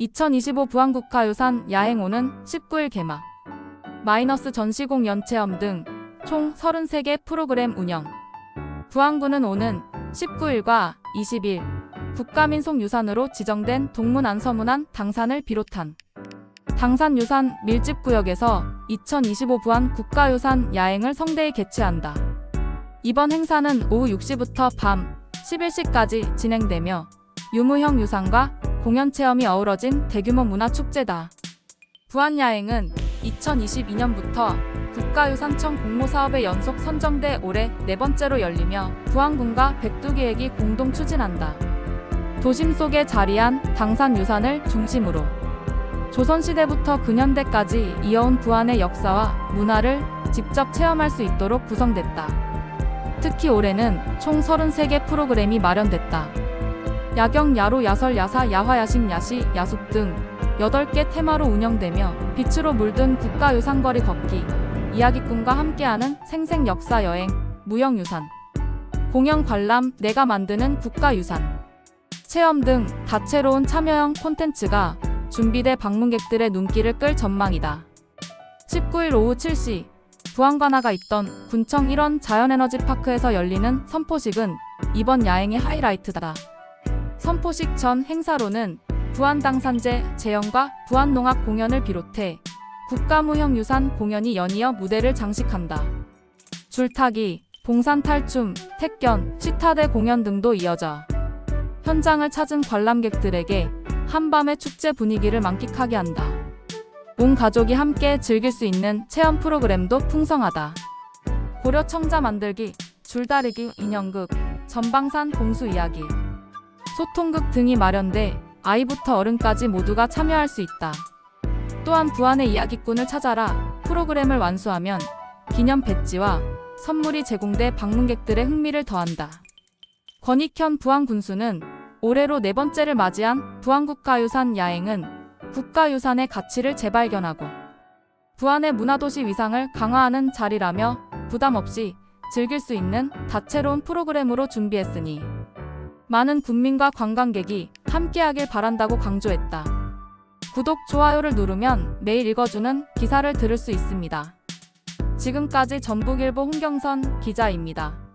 2025 부안국가유산 야행오는 19일 개막. 마이너스 전시공 연체험 등 총 33개 프로그램 운영. 부안군은 오는 19일과 20일 국가민속유산으로 지정된 동문 안서문안 당산을 비롯한 당산유산 밀집구역에서 2025 부안 국가유산 야행을 성대히 개최한다. 이번 행사는 오후 6시부터 밤 11시까지 진행되며 유무형 유산과 공연 체험이 어우러진 대규모 문화축제다. 부안야행은 2022년부터 국가유산청 공모사업에 연속 선정돼 올해 네 번째로 열리며 부안군과 백두기획이 공동 추진한다. 도심 속에 자리한 당산 유산을 중심으로 조선시대부터 근현대까지 이어온 부안의 역사와 문화를 직접 체험할 수 있도록 구성됐다. 특히 올해는 총 33개 프로그램이 마련됐다. 야경, 야로, 야설, 야사, 야화, 야식, 야시, 야숙 등 8개 테마로 운영되며 빛으로 물든 국가유산거리 걷기, 이야기꾼과 함께하는 생생 역사 여행, 무형유산, 공연 관람, 내가 만드는 국가유산, 체험 등 다채로운 참여형 콘텐츠가 준비돼 방문객들의 눈길을 끌 전망이다. 19일 오후 7시 부안관아가 있던 군청 1원 자연에너지파크에서 열리는 선포식은 이번 야행의 하이라이트다. 선포식 전 행사로는 부안 당산제 재현과 부안 농악 공연을 비롯해 국가무형 유산 공연이 연이어 무대를 장식한다. 줄타기, 봉산 탈춤, 택견, 시타대 공연 등도 이어져 현장을 찾은 관람객들에게 한밤의 축제 분위기를 만끽하게 한다. 온 가족이 함께 즐길 수 있는 체험 프로그램도 풍성하다. 고려 청자 만들기, 줄다리기, 인형극, 전방산 봉수 이야기, 소통극 등이 마련돼 아이부터 어른까지 모두가 참여할 수 있다. 또한 부안의 이야기꾼을 찾아라 프로그램을 완수하면 기념 배지와 선물이 제공돼 방문객들의 흥미를 더한다. 권익현 부안 군수는 올해로 네 번째를 맞이한 부안국가유산 야행은 국가유산의 가치를 재발견하고 부안의 문화도시 위상을 강화하는 자리라며 부담 없이 즐길 수 있는 다채로운 프로그램으로 준비했으니 많은 국민과 관광객이 함께하길 바란다고 강조했다. 구독, 좋아요를 누르면 매일 읽어주는 기사를 들을 수 있습니다. 지금까지 전북일보 홍경선 기자입니다.